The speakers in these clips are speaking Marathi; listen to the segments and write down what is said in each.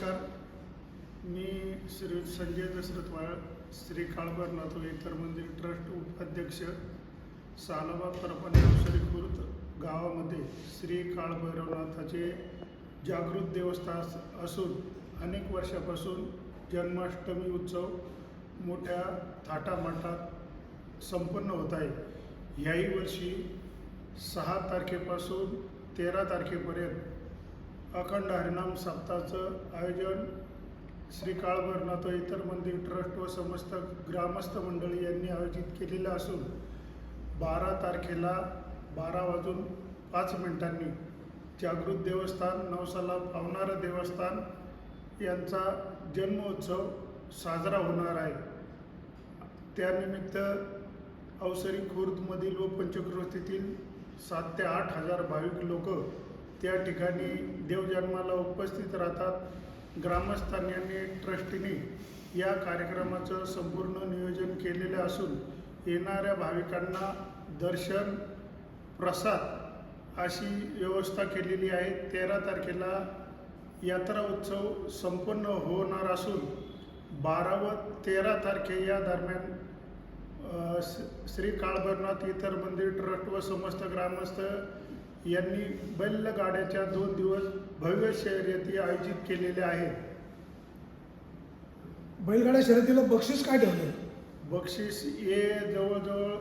नमस्कार. मी श्री संजय दशरथ वाळ श्री काळभरनाथ इतर मंदिर ट्रस्ट उपाध्यक्ष सालबा परपणे अवसरी गावामध्ये श्री काळभैरवनाथाचे जागृत देवस्थान असून अनेक वर्षापासून जन्माष्टमी उत्सव मोठ्या थाटामाटात संपन्न होत आहे. याही वर्षी सहा तारखेपासून तेरा तारखेपर्यंत अखंड हरिनाम सप्ताहाचं आयोजन श्री काळभरनाथ इतर मंदिर ट्रस्ट व समस्त ग्रामस्थ मंडळी यांनी आयोजित केलेलं असून बारा तारखेला बारा वाजून पाच मिनिटांनी जागृत देवस्थान नवसाला पावणारं देवस्थान यांचा जन्मोत्सव साजरा होणार आहे. त्यानिमित्त अवसरी खुर्दमधील व पंचक्रोशीतील सात ते आठ हजार भाविक लोक त्या ठिकाणी देवजन्माला उपस्थित राहतात. ग्रामस्थांनी ट्रस्टीने या कार्यक्रमाचं संपूर्ण नियोजन केलेलं असून येणाऱ्या भाविकांना दर्शन प्रसाद अशी व्यवस्था केलेली आहे. तेरा तारखेला यात्रा उत्सव संपन्न होणार असून बारा व तेरा तारखे या दरम्यान श्री काळभरनाथ इतर मंदिर ट्रस्ट व समस्त ग्रामस्थ यांनी बैलगाड्याच्या दोन दिवस भव्य शर्यती आयोजित केलेल्या आहेत. बैलगाड्या शर्यतीला बक्षीस काय ठेवले? बक्षीस हे जवळजवळ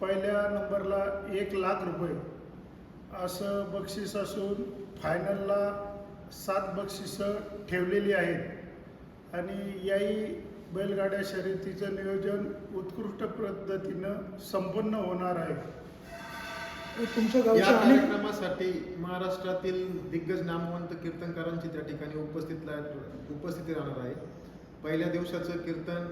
पहिल्या नंबरला एक लाख रुपये. असं बक्षीस असून फायनलला सात बक्षिसं ठेवलेली आहेत. आणि याही बैलगाड्या शर्यतीचं नियोजन उत्कृष्ट पद्धतीनं संपन्न होणार आहे. तुमच्या या गावच्या अनेक कार्यक्रमासाठी महाराष्ट्रातील दिग्गज नामवंत कीर्तनकारांची त्या ठिकाणी उपस्थित उपस्थिती राहणार आहे. पहिल्या दिवसाचं कीर्तन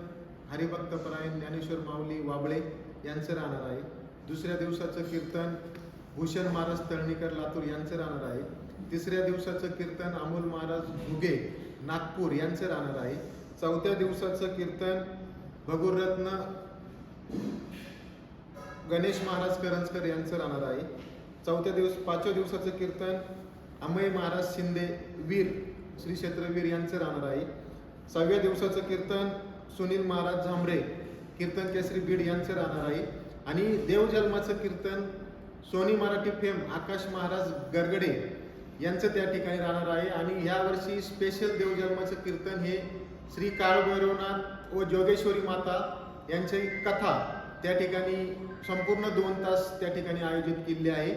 हरिभक्तपरायण ज्ञानेश्वर माऊली वाबळे यांचं राहणार आहे. दुसऱ्या दिवसाचं कीर्तन भूषण महाराज तळणीकर लातूर यांचं राहणार आहे. तिसऱ्या दिवसाचं कीर्तन अमोल महाराज घुगे नागपूर यांचं राहणार आहे. चौथ्या दिवसाचं कीर्तन भगुररत्न गणेश महाराज करंजकर यांचं राहणार आहे. चौथ्या दिवस पाचव्या दिवसाचं कीर्तन अमय महाराज शिंदे वीर श्री क्षेत्रवीर यांचं राहणार आहे. सहाव्या दिवसाचं कीर्तन सुनील महाराज झांबरे कीर्तन केसरी बीड यांचं राहणार आहे. आणि देवजन्माचं कीर्तन सोनी मराठी फेम आकाश महाराज गरगडे यांचं त्या ठिकाणी राहणार आहे. आणि यावर्षी स्पेशल देवजन्माचं कीर्तन हे श्री काळभैरवनाथ व जोगेश्वरी माता यांची कथा त्या ठिकाणी संपूर्ण दोन तास त्या ठिकाणी आयोजित केले आहे.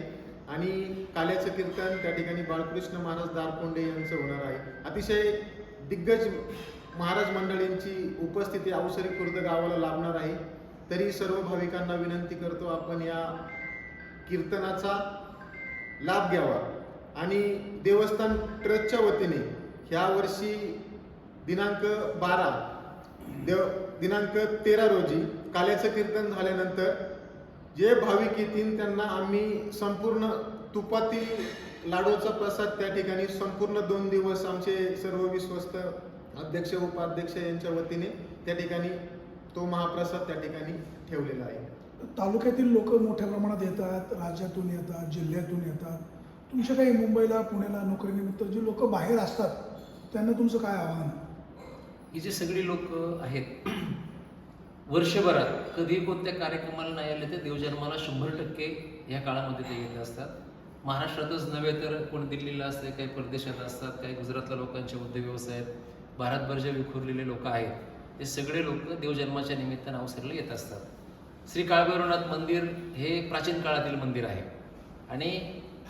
आणि काल्याचं कीर्तन त्या ठिकाणी बाळकृष्ण महाराज दारकोंडे यांचं होणार आहे. अतिशय दिग्गज महाराज मंडळींची उपस्थिती अवसरी खुर्द गावाला लाभणार आहे. तरी सर्व भाविकांना विनंती करतो आपण या कीर्तनाचा लाभ घ्यावा. आणि देवस्थान ट्रस्टच्या वतीने ह्या वर्षी दिनांक बारा देव दिनांक तेरा रोजी काल्याचं कीर्तन झाल्यानंतर जे भाविक येतील त्यांना आम्ही संपूर्ण तुपातील लाडूचा प्रसाद त्या ठिकाणी संपूर्ण दोन दिवस आमचे सर्व विश्वस्त अध्यक्ष उपाध्यक्ष यांच्या वतीने त्या ठिकाणी तो महाप्रसाद त्या ठिकाणी ठेवलेला आहे. तालुक्यातील लोक मोठ्या प्रमाणात येतात राज्यातून येतात जिल्ह्यातून येतात. तुमच्या काही मुंबईला पुण्याला नोकरीनिमित्त जे लोक बाहेर असतात त्यांना तुमचं काय आव्हान? ही जी सगळी लोक आहेत वर्षभरात कधी कोणत्या कार्यक्रमाला नाही आले ते देवजन्माला शंभर टक्के या काळामध्ये ते येत असतात. महाराष्ट्रातच नव्हे तर कोण दिल्लीला असते काही परदेशात असतात काही गुजरातला लोकांचे उद्योग व्यवसाय आहेत भारतभर जे विखुरलेले लोक आहेत ते सगळे लोक देवजन्माच्या निमित्तानं अवसरला येत असतात. श्री काळभैरवनाथ मंदिर हे प्राचीन काळातील मंदिर आहे. आणि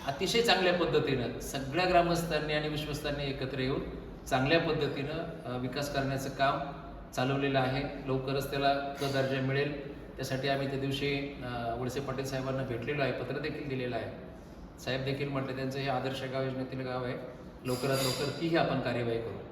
अतिशय चांगल्या पद्धतीनं सगळ्या ग्रामस्थांनी आणि विश्वस्तांनी एकत्र येऊन चांगल्या पद्धतीनं विकास करण्याचं काम चालवलेलं आहे. लवकरच त्याला क दर्जा मिळेल. त्यासाठी आम्ही त्या दिवशी अ, वळसे पाटील साहेबांना भेटलेलो आहे. पत्र देखील दिलेलं आहे. साहेब देखील म्हटले त्यांचं हे आदर्श गाव योजनेतील गाव आहे. लवकरात लवकर तीही आपण कार्यवाही करू.